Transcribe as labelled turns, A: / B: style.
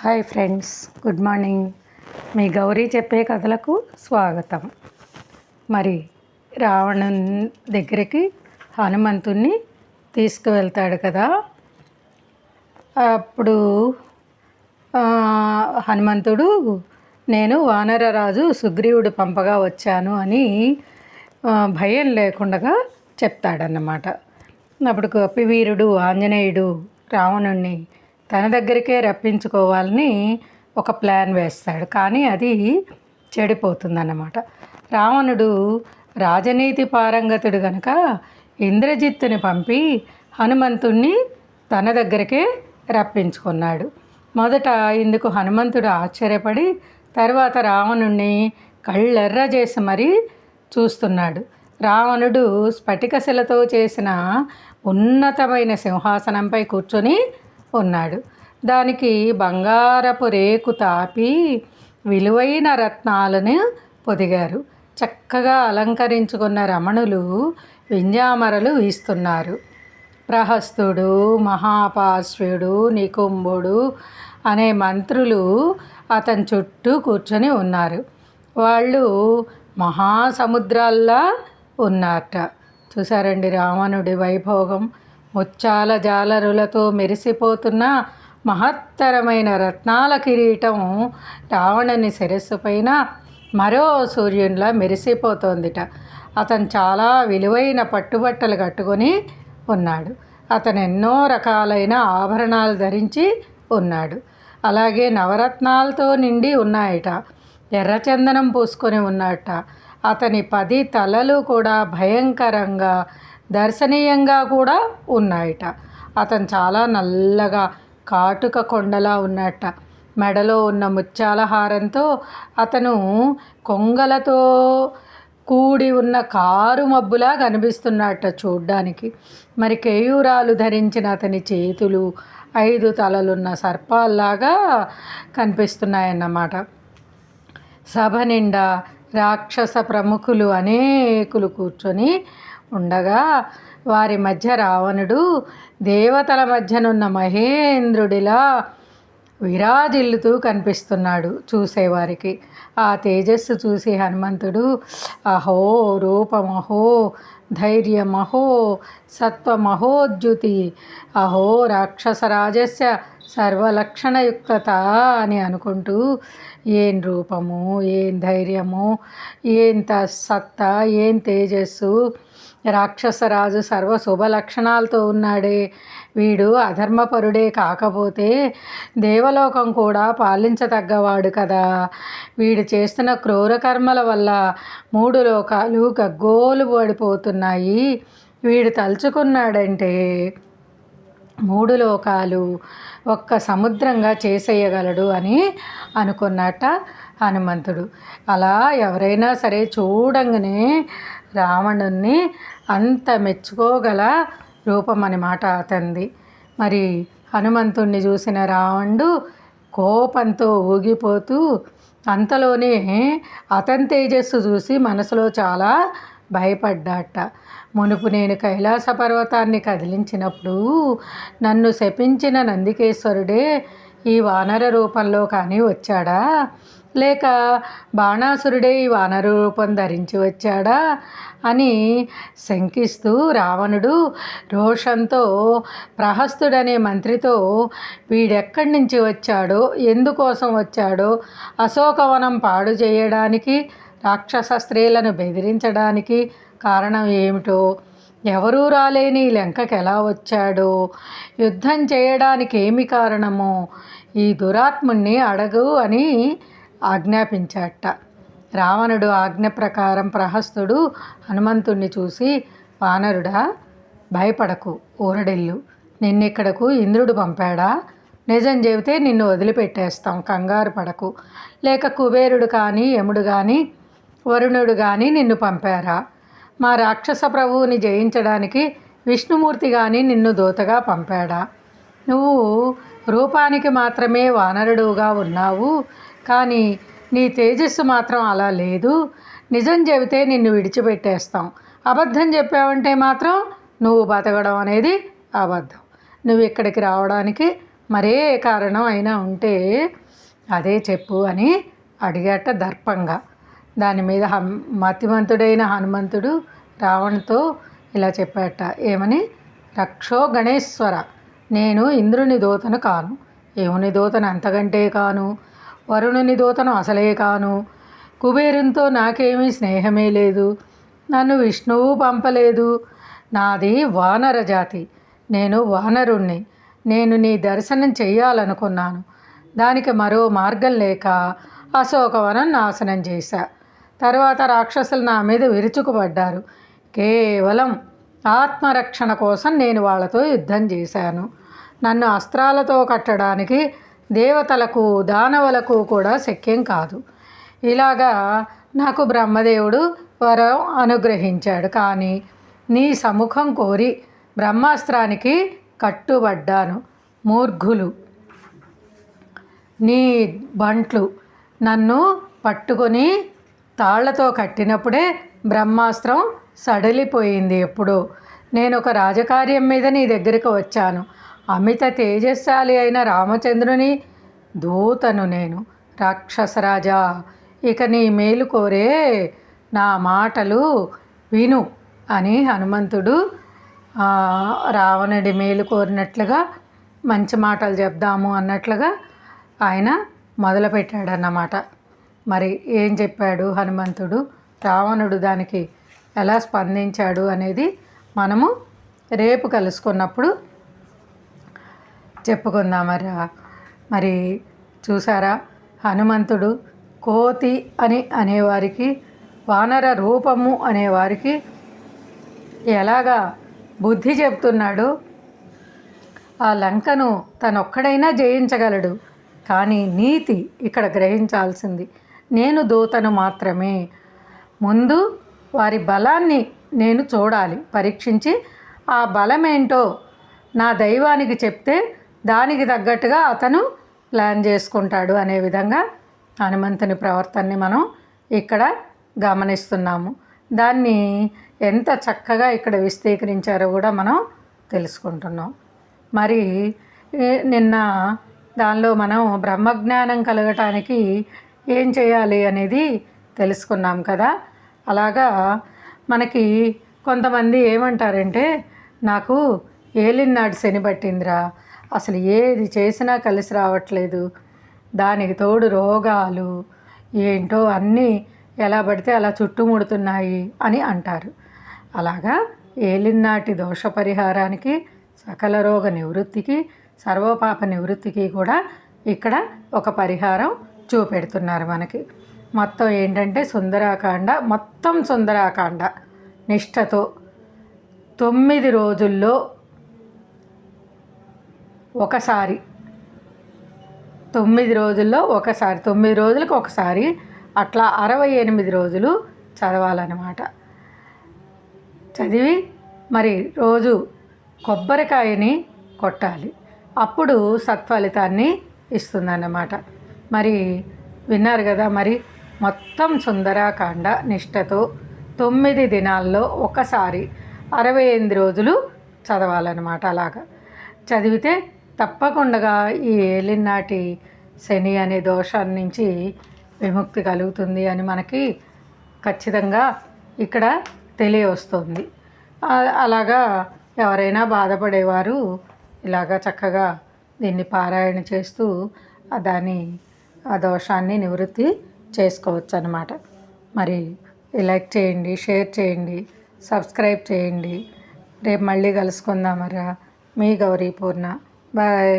A: Hi friends good morning. మీ గౌరీ చెప్పే కథలకు స్వాగతం. మరి రావణుని దగ్గరికి హనుమంతుణ్ణి తీసుకువెళ్తాడు కదా. అప్పుడు హనుమంతుడు నేను వానరరాజు సుగ్రీవుడు పంపగా వచ్చాను అని భయం లేకుండా చెప్తాడన్నమాట. అప్పుడు కపివీరుడు ఆంజనేయుడు రావణుణ్ణి తన దగ్గరికే రప్పించుకోవాలని ఒక ప్లాన్ వేస్తాడు. కానీ అది చెడిపోతుందన్నమాట. రావణుడు రాజనీతి పారంగతుడు గనక ఇంద్రజిత్తుని పంపి హనుమంతుణ్ణి తన దగ్గరికే రప్పించుకున్నాడు. మొదట ఇందుకు హనుమంతుడు ఆశ్చర్యపడి తర్వాత రావణుణ్ణి కళ్ళెర్ర చేసి మరీ చూస్తున్నాడు. రావణుడు స్ఫటికశిలతో చేసిన ఉన్నతమైన సింహాసనంపై కూర్చొని ఉన్నాడు. దానికి బంగారపు రేకు తాపి విలువైన రత్నాలను పొదిగారు. చక్కగా అలంకరించుకున్న రమణులు వింజామరలు వీస్తున్నారు. ప్రహస్తుడు మహాపార్శ్వుడు నికుంభుడు అనే మంత్రులు అతని చుట్టూ కూర్చొని ఉన్నారు. వాళ్ళు మహాసముద్రాల్లా ఉన్నారట. చూసారండి రావణుడి వైభోగం. ముత్యాల జాలరులతో మెరిసిపోతున్న మహత్తరమైన రత్నాల కిరీటం రావణుని శిరస్సు పైన మరో సూర్యునిలా మెరిసిపోతోందిట. అతను చాలా విలువైన పట్టుబట్టలు కట్టుకొని ఉన్నాడు. అతను ఎన్నో రకాలైన ఆభరణాలు ధరించి ఉన్నాడు. అలాగే నవరత్నాలతో నిండి ఉన్నాయట. ఎర్రచందనం పూసుకొని ఉన్నట అతని పది తలలు కూడా భయంకరంగా దర్శనీయంగా కూడా ఉన్నాయట. అతను చాలా నల్లగా కాటుక కొండలా ఉన్నట్ట మెడలో ఉన్న ముత్యాల హారంతో అతను కొంగలతో కూడి ఉన్న కారు మబ్బులా కనిపిస్తున్నట్ట చూడ్డానికి. మరి కేయూరాలు ధరించిన అతని చేతులు ఐదు తలలున్న సర్పాల్లాగా కనిపిస్తున్నాయన్నమాట. సభ నిండా రాక్షస ప్రముఖులు అనేకులు కూర్చొని ఉండగా వారి మధ్య రావణుడు దేవతల మధ్యనున్న మహేంద్రుడిలా విరాజిల్లుతూ కనిపిస్తున్నాడు చూసేవారికి. ఆ తేజస్సు చూసి హనుమంతుడు అహో రూపమహో ధైర్యమహో సత్వమహోద్యుతి అహో రాక్షసరాజస్య సర్వలక్షణయుక్తత అని అనుకుంటూ ఏం రూపము ఏం ధైర్యము ఏంత సత్తా ఏం తేజస్సు రాక్షసరాజు సర్వ శుభ లక్షణాలతో ఉన్నాడే. వీడు అధర్మపరుడే కాకపోతే దేవలోకం కూడా పాలించతగ్గవాడు కదా. వీడు చేస్తున్న క్రూర కర్మల వల్ల మూడు లోకాలు గగ్గోలు పడిపోతున్నాయి. వీడు తలుచుకున్నాడంటే మూడు లోకాలు ఒక్క సముద్రంగా చేసేయగలడు అని అనుకున్నట్ట హనుమంతుడు. అలా ఎవరైనా సరే చూడంగానే రావణుణ్ణి అంత మెచ్చుకోగల రూపం అన్నమాట అతనిది. మరి హనుమంతుణ్ణి చూసిన రావణుడు కోపంతో ఊగిపోతూ అంతలోనే అతని తేజస్సు చూసి మనసులో చాలా భయపడ్డాట. మునుపు నేను కైలాస పర్వతాన్ని కదిలించినప్పుడు నన్ను శపించిన నందికేశ్వరుడే ఈ వానర రూపంలో కానీ వచ్చాడా? లేక బాణాసురుడే ఈ వానర రూపం ధరించి వచ్చాడా? అని శంకిస్తూ రావణుడు రోషంతో ప్రహస్తుడనే మంత్రితో వీడెక్కడి నుంచి వచ్చాడో ఎందుకోసం వచ్చాడో అశోకవనం పాడు చేయడానికి రాక్షస స్త్రీలను బెదిరించడానికి కారణం ఏమిటో? ఎవరూ రాలేని లంకకి ఎలా వచ్చాడో? యుద్ధం చేయడానికి ఏమి కారణమో? ఈ దురాత్ముణ్ణి అడగు అని ఆజ్ఞాపించాట. రావణుడు ఆజ్ఞ ప్రకారం ప్రహస్తుడు హనుమంతుణ్ణి చూసి వానరుడా భయపడకు ఊరడెల్లు నిన్నిక్కడకు ఇంద్రుడు పంపాడా? నిజం చెబితే నిన్ను వదిలిపెట్టేస్తాం కంగారు పడకు. లేక కుబేరుడు కానీ యముడు కానీ వరుణుడు కానీ నిన్ను పంపారా? మా రాక్షస ప్రభువుని జయించడానికి విష్ణుమూర్తి కానీ నిన్ను దూతగా పంపాడా? నువ్వు రూపానికి మాత్రమే వానరుడుగా ఉన్నావు కానీ నీ తేజస్సు మాత్రం అలా లేదు. నిజం చెబితే నిన్ను విడిచిపెట్టేస్తాం. అబద్ధం చెప్పావంటే మాత్రం నువ్వు బతకడం అనేది అబద్ధం. నువ్వు ఇక్కడికి రావడానికి మరే కారణం అయినా ఉంటే అదే చెప్పు అని అడిగాట దర్పంగా. దాని మీద హం మతిమంతుడైన హనుమంతుడు రావణ్తో ఇలా చెప్పాట ఏమని? రక్షో గణేశ్వర నేను ఇంద్రుని దూతను కాను యముని దూతను అంతకంటే కాను వరుణుని దూతను అసలే కాను కుబేరునితో నాకేమీ స్నేహమే లేదు నన్ను విష్ణువు పంపలేదు నాది వానర జాతి నేను వానరుణ్ణి నేను నీ దర్శనం చెయ్యాలనుకున్నాను దానికి మరో మార్గం లేక అశోకవనం నాశనం చేశా తర్వాత రాక్షసులు నా మీద విరుచుకుపడ్డారు. కేవలం ఆత్మరక్షణ కోసం నేను వాళ్ళతో యుద్ధం చేశాను. నన్ను అస్త్రాలతో కట్టడానికి దేవతలకు దానవులకు కూడా శక్యం కాదు. ఇలాగా నాకు బ్రహ్మదేవుడు వరం అనుగ్రహించాడు. కానీ నీ సముఖం కోరి బ్రహ్మాస్త్రానికి కట్టుబడ్డాను. మూర్ఘులు. నీ బంట్లు నన్ను పట్టుకొని తాళ్ళతో కట్టినప్పుడే బ్రహ్మాస్త్రం సడలిపోయింది ఎప్పుడో. నేను ఒక రాజకార్యం మీద నీ దగ్గరికి వచ్చాను. అమిత తేజస్శాలి అయిన రామచంద్రుని దూతను నేను. రాక్షసరాజా ఇక నీ మేలు కోరే నా మాటలు విను అని హనుమంతుడు రావణుడి మేలు కోరినట్లుగా మంచి మాటలు చెప్దాము అన్నట్లుగా ఆయన మొదలుపెట్టాడన్నమాట. మరి ఏం చెప్పాడు హనుమంతుడు? రావణుడు దానికి ఎలా స్పందించాడు అనేది మనము రేపు కలుసుకున్నప్పుడు చెప్పుకుందామరా. మరి చూసారా? హనుమంతుడు కోతి అని అనేవారికి వానర రూపము అనేవారికి ఎలాగా బుద్ధి చెప్తున్నాడు? ఆ లంకను తనొక్కడైనా జయించగలడు. కానీ నీతి ఇక్కడ గ్రహించాల్సింది. నేను దూతను మాత్రమే. ముందు వారి బలాన్ని నేను చూడాలి. పరీక్షించి ఆ బలమేంటో నా దైవానికి చెప్తే దానికి తగ్గట్టుగా అతను ప్లాన్ చేసుకుంటాడు అనే విధంగా హనుమంతుని ప్రవర్తనని మనం ఇక్కడ గమనిస్తున్నాము. దాన్ని ఎంత చక్కగా ఇక్కడ విస్తీకరించారో కూడా మనం తెలుసుకుంటున్నాం. మరి నిన్న దానిలో మనం బ్రహ్మజ్ఞానం కలగటానికి ఏం చేయాలి అనేది తెలుసుకున్నాం కదా. అలాగా మనకి కొంతమంది ఏమంటారంటే నాకు ఏలినాడు శని పట్టిందిరా. అసలు ఏది చేసినా కలిసి రావట్లేదు. దానికి తోడు రోగాలు ఏంటో అన్నీ ఎలా పడితే అలా చుట్టుముడుతున్నాయి అని అంటారు. అలాగా ఏలినాటి దోష పరిహారానికి సకల రోగ నివృత్తికి సర్వపాప నివృత్తికి కూడా ఇక్కడ ఒక పరిహారం చూపెడుతున్నారు మనకి. మొత్తం ఏంటంటే సుందరాకాండ మొత్తం సుందరాకాండ నిష్టతో తొమ్మిది రోజుల్లో ఒకసారి తొమ్మిది రోజుల్లో ఒకసారి తొమ్మిది రోజులకు ఒకసారి అట్లా అరవై ఎనిమిది రోజులు చదవాలన్నమాట. చదివి మరి రోజు కొబ్బరికాయని కొట్టాలి. అప్పుడు సత్ఫలితాన్ని ఇస్తుందన్నమాట. మరి విన్నారు కదా మరి మొత్తం సుందరాకాండ నిష్టతో తొమ్మిది దినాల్లో ఒకసారి అరవై ఎనిమిది రోజులు చదవాలన్నమాట అలాగా. చదివితే తప్పకుండా ఈ ఏలినాటి శని అనే దోషాన్ని నుంచి విముక్తి కలుగుతుంది అని మనకి ఖచ్చితంగా ఇక్కడ తెలియవస్తుంది. అలాగా ఎవరైనా బాధపడేవారు ఇలాగా చక్కగా దీన్ని పారాయణ చేస్తూ దాన్ని ఆ దోషాన్ని నివృత్తి చేసుకోవచ్చు అనమాట మరి లైక్ చేయండి షేర్ చేయండి సబ్స్క్రైబ్ చేయండి. రేపు మళ్ళీ కలుసుకుందామరా మీ గౌరీ పూర్ణ. బాయ్.